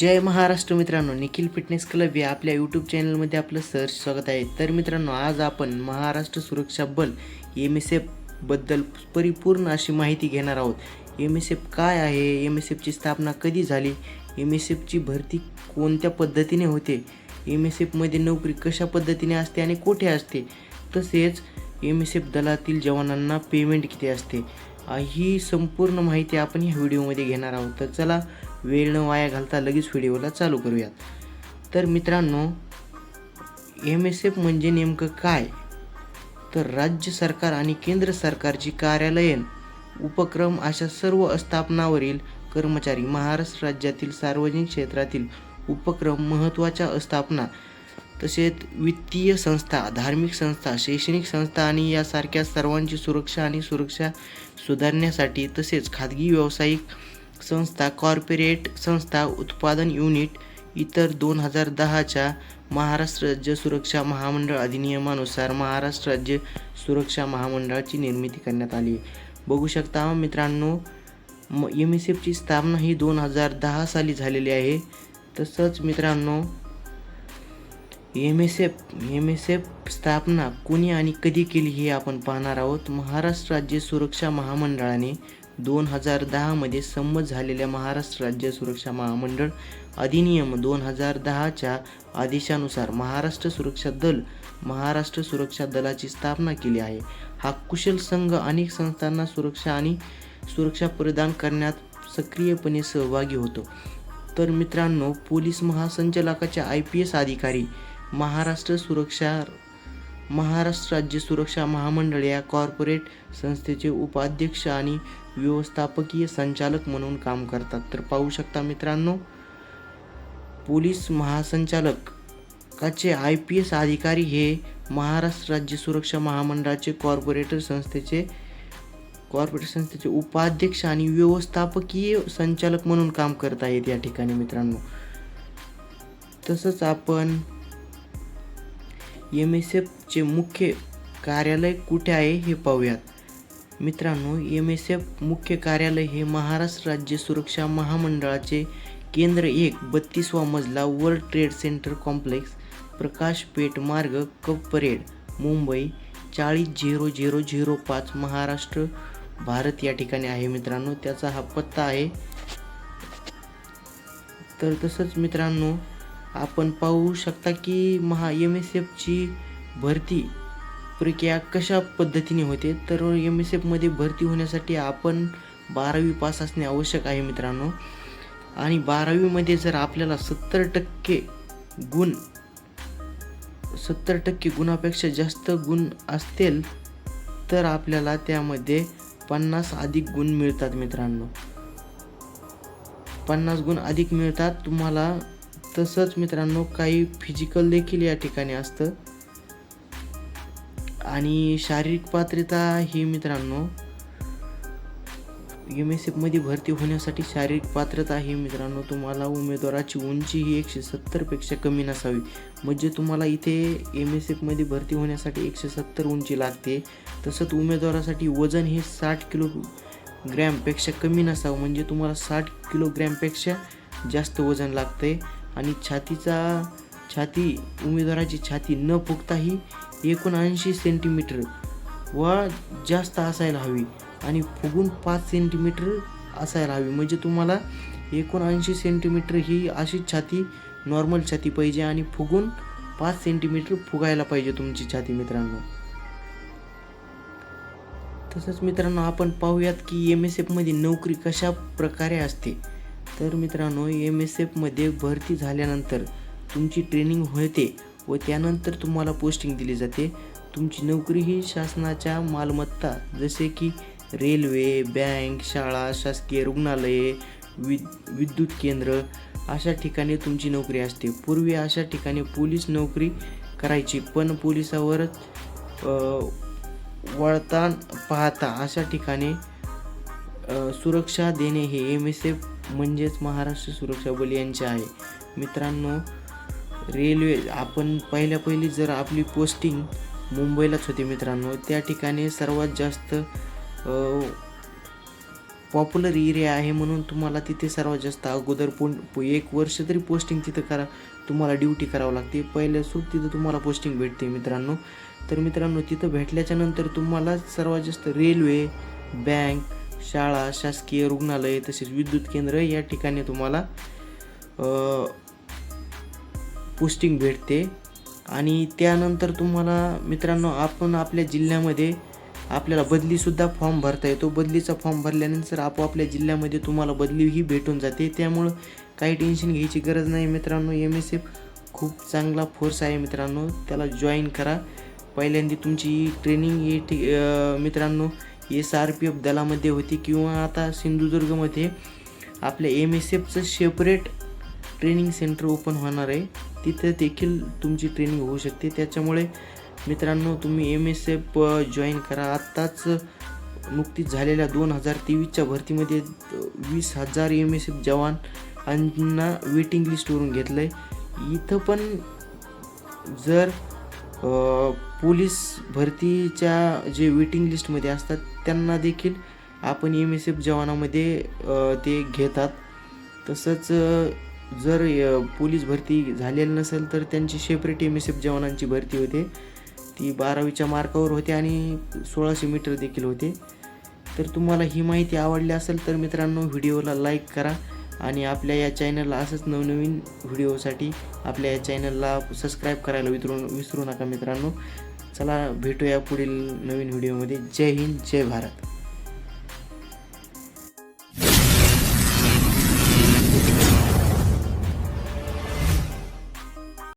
जय महाराष्ट्र मित्रांनो Nikhil fitness club या आपल्या यूट्यूब चॅनलमध्ये आपलं सहर्ष स्वागत आहे. तर मित्रांनो आज आपण महाराष्ट्र सुरक्षा बल एम एस एफबद्दल परिपूर्ण अशी माहिती घेणार आहोत. एम एस एफ काय आहे? एम एस एफची स्थापना कधी झाली? एम एस एफची भरती कोणत्या पद्धतीने होते? एम एस एफमध्ये नोकरी कशा पद्धतीने असते आणि कुठे असते? तसेच एम एस एफ दलातील जवानांना पेमेंट किती असते? ही संपूर्ण माहिती आपण ह्या व्हिडिओमध्ये घेणार आहोत. तर चला वेळ न वाया घालता लगेच व्हिडिओला चालू करूयात. तर मित्रांनो एम एस एफ म्हणजे नेमकं काय? तर राज्य सरकार आणि केंद्र सरकारची कार्यालयीन उपक्रम अशा सर्व आस्थापनावरील कर्मचारी महाराष्ट्र राज्यातील सार्वजनिक क्षेत्रातील उपक्रम महत्त्वाच्या आस्थापना तसेच वित्तीय संस्था धार्मिक संस्था शैक्षणिक संस्था आणि यासारख्या सर्वांची सुरक्षा आणि सुरक्षा सुधारण्यासाठी तसेच खाजगी व्यावसायिक संस्था कॉर्पोरेट संस्था उत्पादन युनिट इतर दोन हजार दहाच्या महाराष्ट्र राज्य सुरक्षा महामंडळ अधिनियमानुसार महाराष्ट्र राज्य सुरक्षा महामंडळाची निर्मिती करण्यात आली. बघू शकता मित्रांनो म एम एस एफची स्थापना ही दोन हजार दहा साली झालेली आहे. तसंच मित्रांनो M S F M S F स्थापना कोणी आणि कधी केली हे आपण पाहणार आहोत? महाराष्ट्र राज्य सुरक्षा महामंडळाने दोन हजार दहामध्ये संमत झालेल्या महाराष्ट्र राज्य सुरक्षा महामंडळ अधिनियम दोन हजार दहाच्या आदेशानुसार महाराष्ट्र सुरक्षा दल महाराष्ट्र सुरक्षा दलाची स्थापना केली आहे. हा कुशल संघ अनेक संस्थांना सुरक्षा आणि सुरक्षा प्रदान करण्यात सक्रियपणे सहभागी होतो. तर मित्रांनो पोलीस महासंचालकाचे आय पी एस अधिकारी महाराष्ट्र सुरक्षा महाराष्ट्र राज्य सुरक्षा महामंडळ या कॉर्पोरेट संस्थेचे उपाध्यक्ष आणि व्यवस्थापकीय संचालक म्हणून काम करतात. तर पाहू शकता मित्रांनो पोलीस महासंचालकाचे आय पी एस अधिकारी हे महाराष्ट्र राज्य सुरक्षा महामंडळाचे कॉर्पोरेटर संस्थेचे कॉर्पोरेट संस्थेचे उपाध्यक्ष आणि व्यवस्थापकीय संचालक म्हणून काम करत आहेत या ठिकाणी मित्रांनो. तसंच आपण एम एस एफचे मुख्य कार्यालय कुठे आहे हे पाहूयात. मित्रांनो एम एस एफ मुख्य कार्यालय हे महाराष्ट्र राज्य सुरक्षा महामंडळाचे केंद्र एक बत्तीसवा मजला World Trade Center complex Prakash Peth Marg Cuffe Parade Mumbai चाळीस झिरो झिरो झिरो पाच महाराष्ट्र भारत या ठिकाणी आहे मित्रांनो त्याचा हा पत्ता आहे. तर तसंच मित्रांनो आपण पाहू शकता की महा एम एस एफची भरती प्रक्रिया कशा पद्धतीने होते? तर एम एस एफमध्ये भरती होण्यासाठी आपण बारावी पास असणे आवश्यक आहे मित्रांनो. आणि बारावीमध्ये जर आपल्याला सत्तर टक्के गुण सत्तर टक्के गुणापेक्षा जास्त गुण असतील तर आपल्याला त्यामध्ये पन्नास अधिक गुण मिळतात मित्रांनो. पन्नास गुण अधिक मिळतात तुम्हाला तसंच मित्रांनो काही फिजिकल देखील या ठिकाणी असतं. आणि शारीरिक पात्रता ही मित्रांनो एम एस एफमध्ये भरती होण्यासाठी शारीरिक पात्रता ही मित्रांनो तुम्हाला उमेदवाराची उंची ही एकशे सत्तरपेक्षा कमी नसावी. म्हणजे तुम्हाला इथे एम एस एफमध्ये भरती होण्यासाठी एकशे सत्तर उंची लागते. तसंच उमेदवारासाठी वजन हे साठ किलो ग्रॅमपेक्षा कमी नसावं. म्हणजे तुम्हाला साठ किलोग्रॅमपेक्षा जास्त वजन लागते आणि छातीचा छाती उमेदवाराची छाती न फुगताही एकोणऐंशी सेंटीमीटर व जास्त असायला हवी आणि फुगून पाच सेंटीमीटर असायला हवी. म्हणजे तुम्हाला एकोणऐंशी सेंटीमीटर ही अशी छाती नॉर्मल छाती पाहिजे आणि फुगून पाच सेंटीमीटर फुगायला पाहिजे तुमची छाती मित्रांनो. तसंच मित्रांनो आपण पाहूयात की एम एस एफमध्ये नोकरी कशा प्रकारे असते. तर मित्रांनो एम एस एफमध्ये भरती झाल्यानंतर तुमची ट्रेनिंग होते व त्यानंतर तुम्हाला पोस्टिंग दिली जाते. तुमची नोकरी ही शासनाच्या मालमत्ता जसे की रेल्वे बँक शाळा शासकीय रुग्णालये विद विद्युत केंद्र अशा ठिकाणी तुमची नोकरी असते. पूर्वी अशा ठिकाणी पोलीस नोकरी करायची पण पोलिसावरच वळता पाहता अशा ठिकाणी सुरक्षा देणे हे एम एस एफ म्हणजेच महाराष्ट्र सुरक्षा बल यांचे आहे. मित्रांनो रेल्वे आपण पहिल्या पहिली जर आपली पोस्टिंग मुंबईलाच होती मित्रांनो त्या ठिकाणी सर्वात जास्त पॉप्युलर एरिया आहे म्हणून तुम्हाला तिथे सर्वात जास्त अगोदर पण एक वर्ष तरी पोस्टिंग तिथं करा तुम्हाला ड्युटी करावं लागते. पहिल्या सूट तिथं तुम्हाला पोस्टिंग भेटते मित्रांनो. तर मित्रांनो तिथं भेटल्याच्या नंतर तुम्हाला सर्वात जास्त रेल्वे बँक शाळा शासकीय रुग्णालय तसेच विद्युत केंद्र या ठिकाणी तुम्हाला पोस्टिंग भेटते. आणि त्यानंतर तुम्हाला मित्रांनो आपण आपल्या जिल्ह्यामध्ये आपल्याला बदलीसुद्धा फॉर्म भरता येतो. बदलीचा फॉर्म भरल्यानंतर आपोआपल्या जिल्ह्यामध्ये तुम्हाला बदलीही भेटून जाते. त्यामुळं काही टेन्शन घ्यायची गरज नाही मित्रांनो. एम एस एफ खूप चांगला फोर्स आहे मित्रांनो. त्याला जॉईन करा. पहिल्यांदा तुमची ट्रेनिंग ही ठी मित्रांनो एस आर पी एफ दलामध्ये होती किंवा आता सिंधुदुर्गमध्ये आपल्या एम एस एफचं सेपरेट ट्रेनिंग सेंटर ओपन होणार आहे. तिथं देखील तुमची ट्रेनिंग होऊ शकते. त्याच्यामुळे मित्रांनो तुम्ही एम एस एफ जॉईन करा. आत्ताच नुकतीच झालेल्या दोन हजार तेवीसच्या भरतीमध्ये वीस हजार एम एस एफ जवानांना वेटिंग लिस्टवरून घेतलं आहे इथं पण जर पोलीस भरतीच्या जे वेटिंग लिस्टमध्ये असतात त्यांना देखील आपण एम एस एफ जवानामध्ये ते घेतात. तसंच जर पोलीस भरती झालेली नसेल तर त्यांची सेपरेट एम एस एफ जवानांची भरती होते. ती बारावीच्या मार्कावर होते आणि सोळाशे मीटर देखील होते. तर तुम्हाला ही माहिती आवडली असेल तर मित्रांनो व्हिडिओला लाईक करा आणि आपल्या या चॅनलला असंच नवनवीन व्हिडिओसाठी आपल्या या चॅनलला सबस्क्राईब करायला विसरू विसरू नका मित्रांनो. चला भेटूया पुढील नवीन व्हिडिओमध्ये. जय हिंद जय भारत.